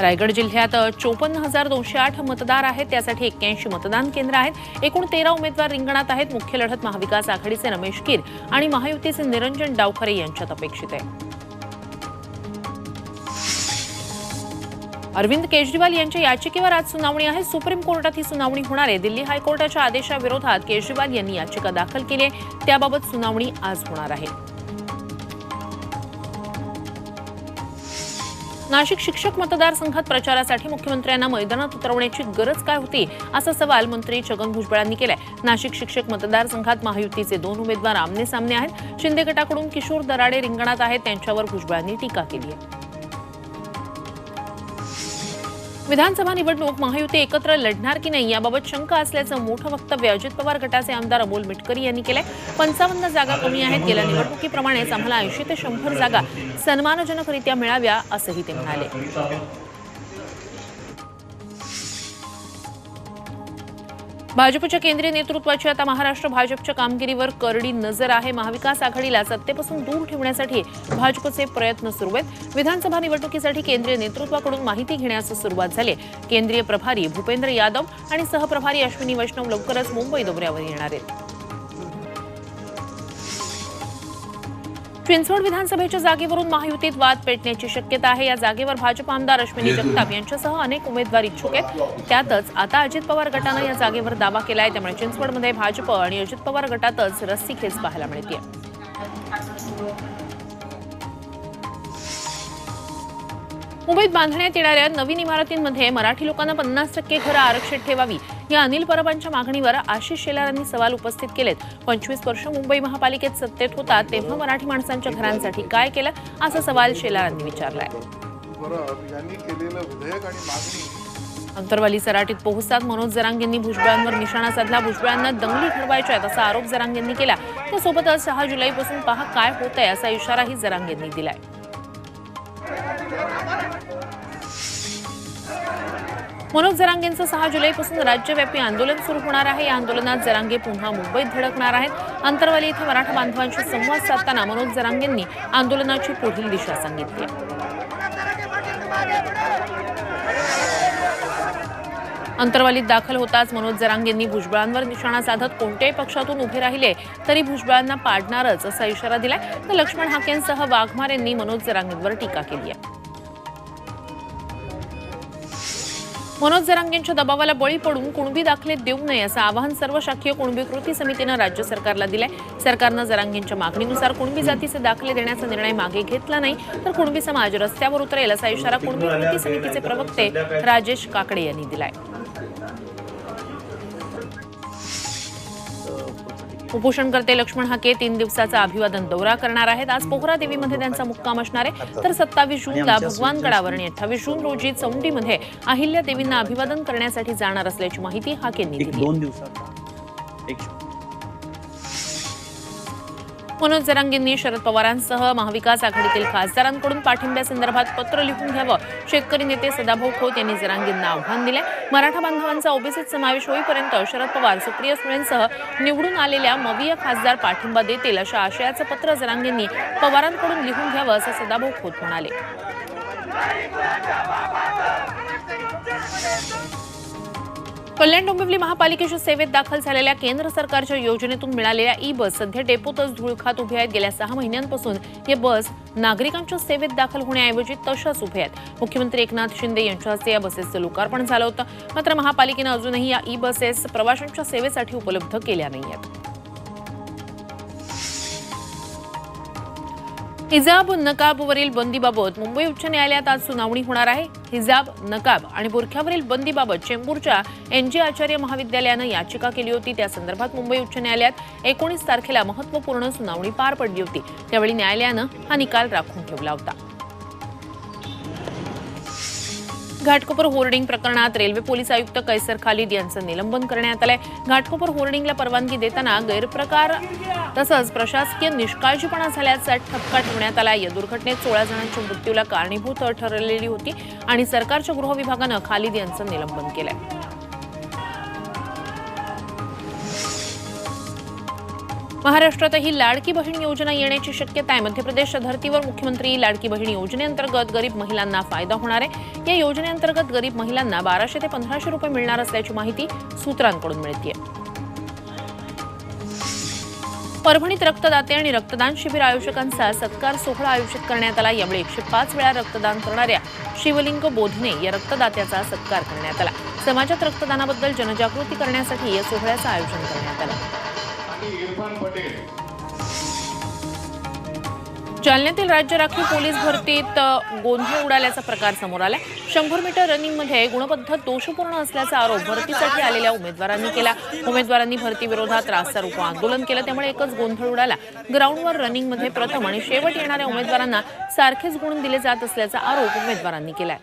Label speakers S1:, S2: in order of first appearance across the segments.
S1: रायगड जिल्ह्यात चोपन्न हजार दोनशे आठ मतदार आहेत. त्यासाठी एक्क्याऐंशी मतदान केंद्र आहेत. एकूण तेरा उमेदवार रिंगणात आहेत. मुख्य लढत महाविकास आघाडीचे रमेश कीर आणि महायुतीचे निरंजन डावखरे यांच्यात अपेक्षित आहे. अरविंद केजरीवाल यांच्या याचिकेवर आज सुनावणी आहे. सुप्रीम कोर्टात ही सुनावणी होणार आहे. दिल्ली हायकोर्टाच्या आदेशाविरोधात केजरीवाल यांनी याचिका दाखल केली आहे. त्याबाबत सुनावणी आज होणार आहे. नाशिक शिक्षक मतदारसंघात प्रचारासाठी मुख्यमंत्र्यांना मैदानात उतरवण्याची गरज काय होती असा सवाल मंत्री छगन भुजबळांनी केलाय. नाशिक शिक्षक मतदारसंघात महायुतीचे दोन उमेदवार आमने सामने आहेत. शिंदे गटाकडून किशोर दराडे रिंगणात आहेत. त्यांच्यावर भुजबळांनी टीका केली आहे. विधानसभा निवडणूक महायुती एकत्र लढणार की नाही याबाबत शंका असल्याचं मोठं वक्तव्य अजित पवार गटाचे आमदार अमोल मिटकरी यांनी केलंय. पंचावन्न जागा कमी आहेत. गेल्या निवडणुकीप्रमाणेच आम्हाला ऐंशी ते शंभर जागा सन्मानजनकरित्या मिळाव्या असंही ते म्हणाले. भाजपच्या केंद्रीय नेतृत्वाची आता महाराष्ट्र भाजपच्या कामगिरीवर करडी नजर आहे. महाविकास आघाडीला सत्तेपासून दूर ठेवण्यासाठी भाजपचे प्रयत्न सुरू आहेत. विधानसभा निवडणुकीसाठी केंद्रीय नेतृत्वाकडून माहिती घेण्यास सुरुवात झाली केंद्रीय प्रभारी भूपेंद्र यादव आणि सहप्रभारी अश्विनी वैष्णव लवकरच मुंबई दौऱ्यावर येणार आहेत. चिंचवड विधानसभेच्या जागेवरून महायुतीत वाद पेटण्याची शक्यता आहे. या जागेवर भाजप आमदार अश्विनी जगताप यांच्यासह अनेक उमेदवार इच्छुक आहेत. त्यातच आता अजित पवार गटानं या जागेवर दावा केलाय. त्यामुळे चिंचवडमध्ये भाजप आणि अजित पवार गटातच रस्सीखेच पाहायला मिळते मुंबईत बांधण्यात येणाऱ्या नवीन इमारतींमध्ये मराठी लोकांना पन्नास टक्के घरं आरक्षित ठेवावी. या अनिल परबांच्या मागणीवर आशिष शेलारांनी सवाल उपस्थित केलेत. पंचवीस वर्ष मुंबई महापालिकेत सत्तेत होता तेव्हा मराठी माणसांच्या घरांसाठी काय केलं असा सवाल शेलारांनी विचारलाय. अंतरवाली सराटीत पोहोचतात मनोज जरांगेंनी भुजबळांवर निशाणा साधला. भुजबळांना दंगली घडवायच्या आहेत असा आरोप जरांगेंनी केला. त्यासोबतच सहा जुलैपासून पहा काय होत आहे असा इशाराही जरांगेंनी दिलाय. मनोज जरांगेंचं सहा जुलैपासून राज्यव्यापी आंदोलन सुरू होणार आहे. या आंदोलनात जरांगे पुन्हा मुंबईत धडकणार आहेत. अंतरवाली इथे मराठा बांधवांशी संवाद साधताना मनोज जरांगेंनी आंदोलनाची पुढील दिशा सांगितली. अंतरवालीत दाखल होताच मनोज जरांगेंनी भुजबळांवर निशाणा साधत कोणत्याही पक्षातून उभे राहिले तरी भुजबळांना पाडणारच असा इशारा दिलाय. तर लक्ष्मण हाकेंसह वाघमार यांनी मनोज जरांगेंवर टीका केली आहे. मनोज जरांगेंच्या दबावाला बळी पडून कुणबी दाखले देऊ नये असं आवाहन सर्व शाखीय कुणबी कृती समितीनं राज्य सरकारला दिलंय. सरकारनं जरांगेंच्या मागणीनुसार कुणबी जातीचे दाखले देण्याचा निर्णय मागे घेतला नाही तर कुणबी समाज रस्त्यावर उतरेल असा इशारा कुणबी कृती समितीचे प्रवक्ते राजेश काकडे यांनी दिलाय. उपोषणकर्ते लक्ष्मण हाके. तीन दिवसाचा अभिवादन दौरा करणार आहेत. आज पोहरा देवीमध्ये त्यांचा मुक्काम असणार आहे. तर सत्तावीस जूनला भगवान गडावर आणि अठ्ठावीस जून रोजी चौंडीमध्ये अहिल्या देवींना अभिवादन करण्यासाठी जाणार असल्याची माहिती हाकेंनी दिली.
S2: दोन दिवसात. एक
S1: मनोज जरांगेंनी शरद पवारांसह महाविकास आघाडीतील खासदारांकडून पाठिंब्यासंदर्भात पत्र लिहून घ्यावं. शेतकरी नेते सदाभाऊ खोत यांनी जरांगेंना आव्हान दिले मराठा बांधवांचा ओबीसीत समावेश होईपर्यंत शरद पवार सुप्रिया सुळेंसह निवडून आलेल्या मवीय खासदार पाठिंबा देतील अशा आशयाचं पत्र जरांगेंनी पवारांकडून लिहून घ्यावं असं सदाभाऊ खोत म्हणाले. कल्याण डोंबिवली महापालिकेच्या सेवेत दाखल झालेल्या केंद्र सरकारच्या योजनेतून मिळालेल्या ई बस सध्या डेपोतच धुळखात उभ्या आहेत. गेल्या सहा महिन्यांपासून या बस नागरिकांच्या सेवेत दाखल होण्याऐवजी तशाच उभ्या आहेत. मुख्यमंत्री एकनाथ शिंदे यांच्या हस्ते या बसेसचं लोकार्पण झालं होतं. मात्र महापालिकेनं अजूनही या ई बसेस प्रवाशांच्या सेवेसाठी उपलब्ध केल्या नाही आहेत. हिजाब नकाबवरील बंदीबाबत मुंबई उच्च न्यायालयात आज सुनावणी होणार आहे. हिजाब नकाब आणि बुरख्यावरील बंदीबाबत चेंबूरच्या एन जी आचार्य महाविद्यालयानं याचिका केली होती. त्या संदर्भात मुंबई उच्च न्यायालयात एकोणीस तारखेला महत्त्वपूर्ण सुनावणी पार पडली होती. त्यावेळी न्यायालयानं हा निकाल राखून ठेवला होता. घाटकोपर होर्डिंग प्रकरणात रेल्वे पोलीस आयुक्त कैसर खालिद यांचं निलंबन करण्यात आलंय. घाटकोपर होर्डिंगला परवानगी देताना गैरप्रकार तसंच प्रशासकीय निष्काळजीपणा झाल्याचा ठपका ठेवण्यात आला या दुर्घटनेत सोळा जणांच्या मृत्यूला कारणीभूत ठरलेली होती आणि सरकारच्या गृह विभागानं खालिद यांचं निलंबन केलंय. महाराष्ट्रातही लाडकी बहीण योजना येण्याची शक्यता आहे. मध्य प्रदेशच्या धर्तीवर मुख्यमंत्री लाडकी बहीण योजनेअंतर्गत गरीब महिलांना फायदा होणार आहे. या योजनेअंतर्गत गरीब महिलांना बाराशे ते पंधराशे रुपये मिळणार असल्याची माहिती सूत्रांकडून मिळते परभणीत रक्तदाते आणि रक्तदान शिबिर आयोजकांचा सत्कार सोहळा आयोजित करण्यात आला. यावेळी एकशे पाच वेळा रक्तदान करणाऱ्या शिवलिंग बोधने या रक्तदात्याचा सत्कार करण्यात आला. समाजात रक्तदानाबद्दल जनजागृती करण्यासाठी या सोहळ्याचं आयोजन करण्यात आलं. जालन्यातील राज्य राखीव पोलीस भरतीत गोंधळ उडाल्याचा प्रकार समोर आला शंभर मीटर रनिंगमध्ये गुणपद्धत दोषपूर्ण असल्याचा आरोप भरतीसाठी आलेल्या उमेदवारांनी केला. उमेदवारांनी भरती विरोधात रास्ता रोको आंदोलन केलं त्यामुळे एकच गोंधळ उडाला. ग्राउंडवर रनिंगमध्ये प्रथम आणि शेवट येणाऱ्या उमेदवारांना सारखेच गुण दिले जात असल्याचा आरोप उमेदवारांनी केलाय.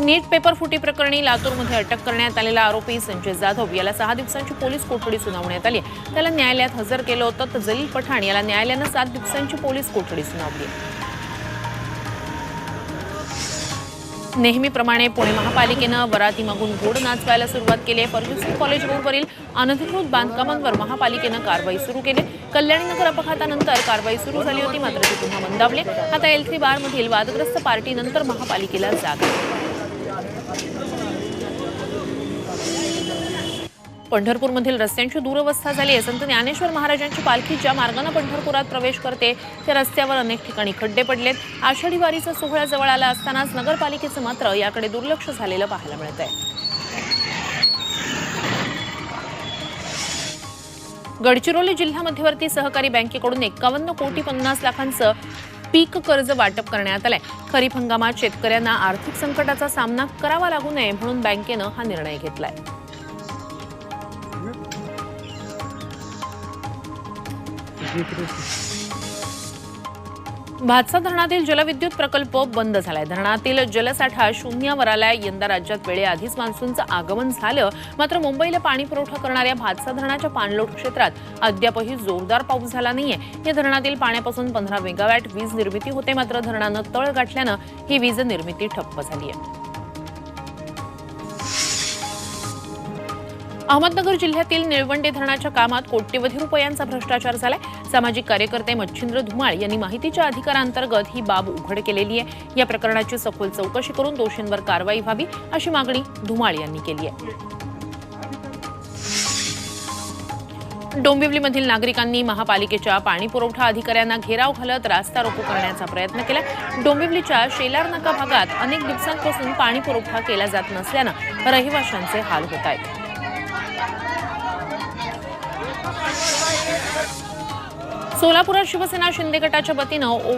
S1: नीट पेपर फुटी प्रकरणी लातूरमध्ये अटक करण्यात आलेला आरोपी संजय जाधव. याला सहा दिवसांची पोलीस कोठडी सुनावण्यात आली त्याला न्यायालयात हजर केलं होतं तर जलील पठाण याला न्यायालयानं सात दिवसांची पोलीस कोठडी सुनावली नेहमीप्रमाणे पुणे महापालिकेनं वराती मागून गोड नाचवायला सुरुवात केली आहे. फर्ग्युसन कॉलेज रोडवरील अनधिकृत बांधकामांवर महापालिकेनं कारवाई सुरू केली. कल्याणीनगर अपघातानंतर कारवाई सुरू झाली होती. मात्र ती पुन्हा मंदावली. आता एल थ्री बारमधील वादग्रस्त पार्टीनंतर महापालिकेला जाग. पंढरपूरमधील रस्त्यांची दुरवस्था झाली आहे. संत ज्ञानेश्वर महाराजांची पालखी ज्या मार्गानं पंढरपुरात प्रवेश करते त्या रस्त्यावर अनेक ठिकाणी खड्डे पडलेत. आषाढी वारीचा सोहळा जवळ आला असतानाच नगरपालिकेचं मात्र याकडे दुर्लक्ष झालेलं पाहायला मिळत आहे गडचिरोली जिल्हा मध्यवर्ती सहकारी बँकेकडून एकावन्न कोटी पन्नास लाखांचं पीक कर्ज वाटप करण्यात आलंय. खरीप हंगामात शेतकऱ्यांना आर्थिक संकटाचा सामना करावा लागू नये म्हणून बँकेनं हा निर्णय घेतलाय. भातसा धरणातील जलविद्युत प्रकल्प बंद झालाय. धरणातील जलसाठा शून्यावर आलाय यंदा राज्यात वेळेआधीच मान्सूनचं आगमन झालं. मात्र मुंबईला पाणी पुरवठा करणाऱ्या भातसा धरणाच्या पाणलोट क्षेत्रात अद्यापही जोरदार पाऊस झाला नाहीये. या धरणातील पाण्यापासून पंधरा मेगावॅट वीज निर्मिती होते. मात्र धरणानं तळ गाठल्यानं ही वीज निर्मिती ठप्प झाली आहे अहमदनगर जिल्ह्यातील निळवंडे धरणाच्या कामात कोट्यवधी रुपयांचा भ्रष्टाचार झालाय. सामाजिक कार्यकर्ते मच्छिंद्र धुमाळ यांनी माहितीच्या अधिकारांतर्गत ही बाब उघड केलेली आहे. या प्रकरणाची सखोल चौकशी करून दोषींवर कारवाई व्हावी अशी मागणी धुमाळ यांनी केली आहे. डोंबिवलीमधील नागरिकांनी महापालिकेच्या पाणी पुरवठा अधिकाऱ्यांना घेराव घालत रास्ता रोको करण्याचा प्रयत्न केला. डोंबिवलीच्या शेलार नाका भागात अनेक दिवसांपासून पाणी पुरवठा केला जात नसल्यानं रहिवाशांचे हाल होत आहेत. सोलापुरात शिवसेना शिंदे गटाच्या वतीनं ओ-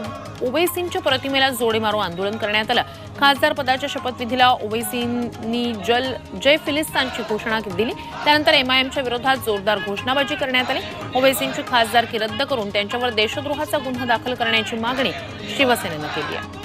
S1: प्रतिमेला जोडे मारो आंदोलन करण्यात आलं. खासदार पदाच्या शपथविधीला ओवैसींनी जल जय फिलिस्तानची घोषणा दिली. त्यानंतर एमआयएमच्या विरोधात जोरदार घोषणाबाजी करण्यात आली. ओवैसींची खासदारकी रद्द करून त्यांच्यावर देशद्रोहाचा गुन्हा दाखल करण्याची मागणी शिवसेनेनं केली आहे.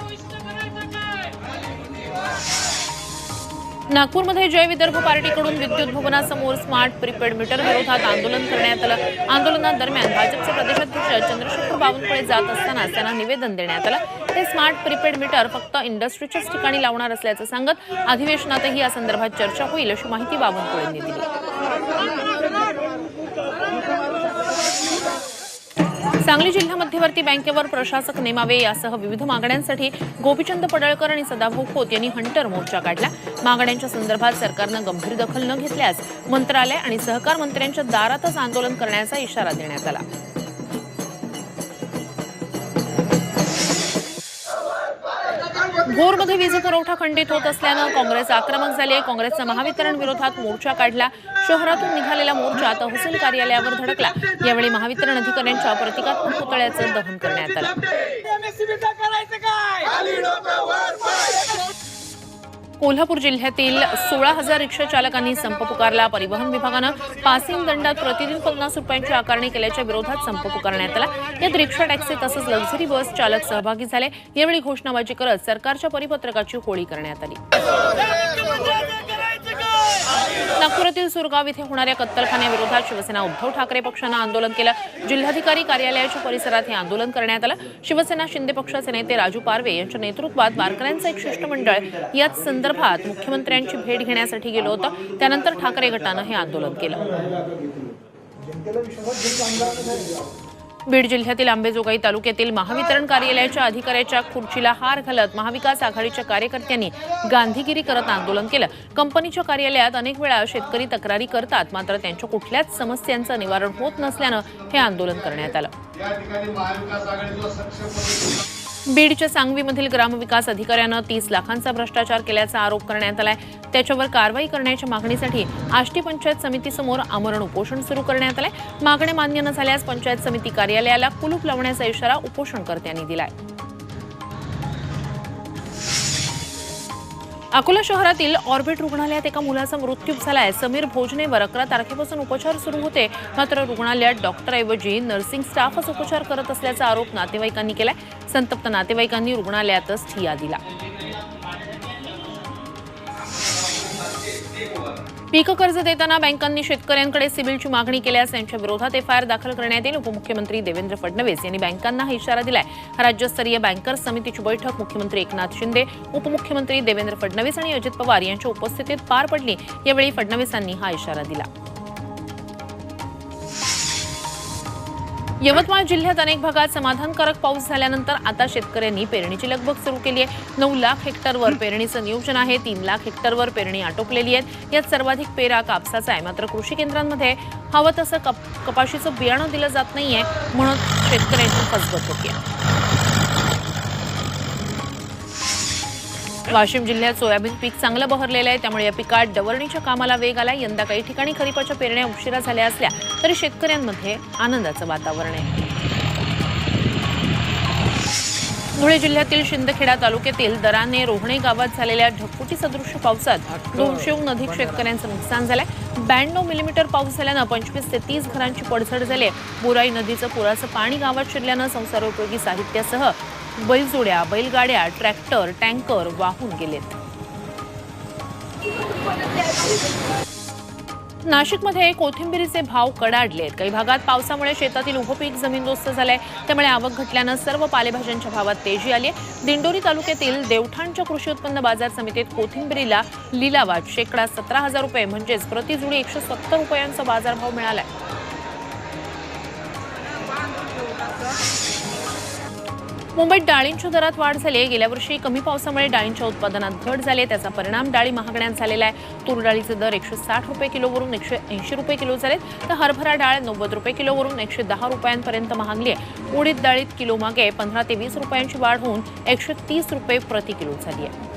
S1: नागपूरमध्ये जय विदर्भ पार्टीकडून विद्युत भवनासमोर स्मार्ट प्रीपेड मीटर विरोधात आंदोलन करण्यात आलं. आंदोलनादरम्यान भाजपचे प्रदेशाध्यक्ष चंद्रशेखर बावनकुळे जात असताना त्यांना निवेदन देण्यात आलं. हे स्मार्ट प्रीपेड मीटर फक्त इंडस्ट्रीच्याच ठिकाणी लावणार असल्याचं सांगत अधिवेशनातही या संदर्भात चर्चा होईल अशी माहिती बावनकुळेंनी दिली. सांगली जिल्हा मध्यवर्ती बँकेवर प्रशासक नेमावे यासह विविध मागण्यांसाठी गोपीचंद पडळकर आणि सदाभाऊ खोत यांनी हंटर मोर्चा काढला. मागण्यांच्या संदर्भात सरकारनं गंभीर दखल न घेतल्यास मंत्रालय आणि सहकार मंत्र्यांच्या दारातच आंदोलन करण्याचा इशारा देण्यात आला. भोरमध्ये वीज पुरवठा खंडित होत असल्यानं काँग्रेस आक्रमक झाली आहे. काँग्रेसनं महावितरण विरोधात मोर्चा काढला. शहरातून निघालेला मोर्चा तहसील कार्यालयावर धडकला. यावेळी महावितरण अधिकाऱ्यांच्या प्रतिकात्मक पुतळ्याचं दहन करण्यात आलं. कोल्हापूर जिल्ह्यातील सोळा हजार रिक्षा चालकांनी संप पुकारला. परिवहन विभागानं पासिंग दंडात प्रतिदिन पन्नास रुपयांची आकारणी केल्याच्या विरोधात संप पुकारण्यात आला. यात रिक्षा टॅक्सी तसंच लक्झरी बस चालक सहभागी झाले. यावेळी घोषणाबाजी करत सरकारच्या परिपत्रकाची होळी करण्यात आली. नागपुरातील सुरगाव इथे होणाऱ्या कत्तलखान्याविरोधात शिवसेना उद्धव ठाकरे पक्षानं आंदोलन केलं. जिल्हाधिकारी कार्यालयाच्या परिसरात हे आंदोलन करण्यात आलं. शिवसेना शिंदे पक्षाचे नेते राजू पारवे यांच्या नेतृत्वात वारकऱ्यांचं एक शिष्टमंडळ याच संदर्भात मुख्यमंत्र्यांची भेट घेण्यासाठी गेलं होतं. त्यानंतर ठाकरे गटानं हे आंदोलन केलं. बीड जिल्ह्यातील आंबेजोगाई तालुक्यातील महावितरण कार्यालयाच्या अधिकाऱ्याच्या खुर्चीला हार घालत महाविकास आघाडीच्या कार्यकर्त्यांनी गांधीगिरी करत आंदोलन केलं. कंपनीच्या कार्यालयात अनेक वेळा शेतकरी तक्रारी करतात मात्र त्यांच्या कुठल्याच समस्यांचं निवारण होत नसल्यानं हे आंदोलन करण्यात आलं. बीडच्या सांगवीमधील ग्रामविकास अधिकाऱ्यानं तीस लाखांचा भ्रष्टाचार केल्याचा आरोप करण्यात आलाय. त्याच्यावर कारवाई करण्याच्या मागणीसाठी आष्टी पंचायत समितीसमोर आमरण उपोषण सुरू करण्यात आलंय. मागण्या मान्य न झाल्यास पंचायत समिती कार्यालयाला कुलूप लावण्याचा इशारा उपोषणकर्त्यांनी दिलाय. अकोला शहरातील ऑर्बिट रुग्णालयात एका मुलाचा मृत्यू झालाय. समीर भोजनेवर अकरा तारखेपासून उपचार सुरू होते. मात्र रुग्णालयात डॉक्टरऐवजी नर्सिंग स्टाफच उपचार करत असल्याचा आरोप नातेवाईकांनी केलाय. संतप्त नातेवाईकांनी रुग्णालयातच ठिया दिला. पीक कर्ज देताना बँकांनी शेतकऱ्यांकडे सिबिलची मागणी केल्यास त्यांच्या विरोधात एफआयआर दाखल करण्यात येईल. उपमुख्यमंत्री देवेंद्र फडणवीस यांनी बँकांना हा इशारा दिलाय. राज्यस्तरीय बँकर्स समितीची बैठक मुख्यमंत्री एकनाथ शिंदे उपमुख्यमंत्री देवेंद्र फडणवीस आणि अजित पवार यांच्या उपस्थितीत पार पडली. यावेळी फडणवीसांनी हा इशारा दिला. यवतमाळ जिल्ह्यात अनेक भागात समाधानकारक पाऊस झाल्यानंतर आता शेतकऱ्यांनी पेरणीची लगबग सुरू केली आहे. नऊ लाख हेक्टरवर पेरणीचं नियोजन आहे. तीन लाख हेक्टरवर पेरणी आटोपलेली आहे यात सर्वाधिक पेरा कापसाचा आहे. मात्र कृषी केंद्रांमध्ये हवं तसं कप कपाशीचं बियाणं दिलं जात नाहीये म्हणून शेतकऱ्यांची फसगत होतीये वाशिम जिल्ह्यात सोयाबीन पीक चांगलं बहरलेलं आहे. त्यामुळे या पिकात डवरणीच्या कामाला वेग आला यंदा काही ठिकाणी खरीपाच्या पेरण्या उशिरा झाल्या असल्या तरी शेतकऱ्यांमध्ये आनंदाचं वातावरण आहे. धुळे जिल्ह्यातील शिंदखेडा तालुक्यातील दराने रोहणे गावात झालेल्या ढगफुटी सदृश्य पावसात दोनशेहून अधिक शेतकऱ्यांचं नुकसान झालंय. ब्याण्णव मिलीमीटर पाऊस झाल्यानं पंचवीस ते तीस घरांची पडझड झाली बुराई नदीचं पुराचं पाणी गावात शिरल्यानं संसारोपयोगी साहित्यासह बैलजोड्या बैलगाड्या ट्रॅक्टर टँकर वाहून गेलेत. नाशिकमध्ये कोथिंबिरीचे भाव कडाडलेत. काही भागात पावसामुळे शेतातील उभपीक जमीनदोस्त झालंय. त्यामुळे आवक घटल्यानं सर्व पालेभाज्यांच्या भावात तेजी आली आहे दिंडोरी तालुक्यातील देवठाणच्या कृषी उत्पन्न बाजार समितीत कोथिंबिरीला लिलावात शेकडा सतरा हजार रुपये म्हणजेच प्रतिजुडी एकशे सत्तर रुपयांचा बाजारभाव मिळालाय. मुंबईत डाळींच्या दरात वाढ झाली आहे. गेल्या वर्षी कमी पावसामुळे डाळींच्या उत्पादनात घट झाली आहे. त्याचा परिणाम डाळी महागण्यात झालेला आहे. तूर डाळीचे दर एकशे साठ रुपये किलोवरून एकशे ऐंशी रुपये किलो झालेत. तर हरभरा डाळ नव्वद रुपये किलोवरून एकशे दहा रुपयांपर्यंत महागली आहे. उडीद डाळीत किलो मागे पंधरा ते वीस रुपयांची वाढ होऊन एकशे तीस रुपये प्रति किलो झाली आहे.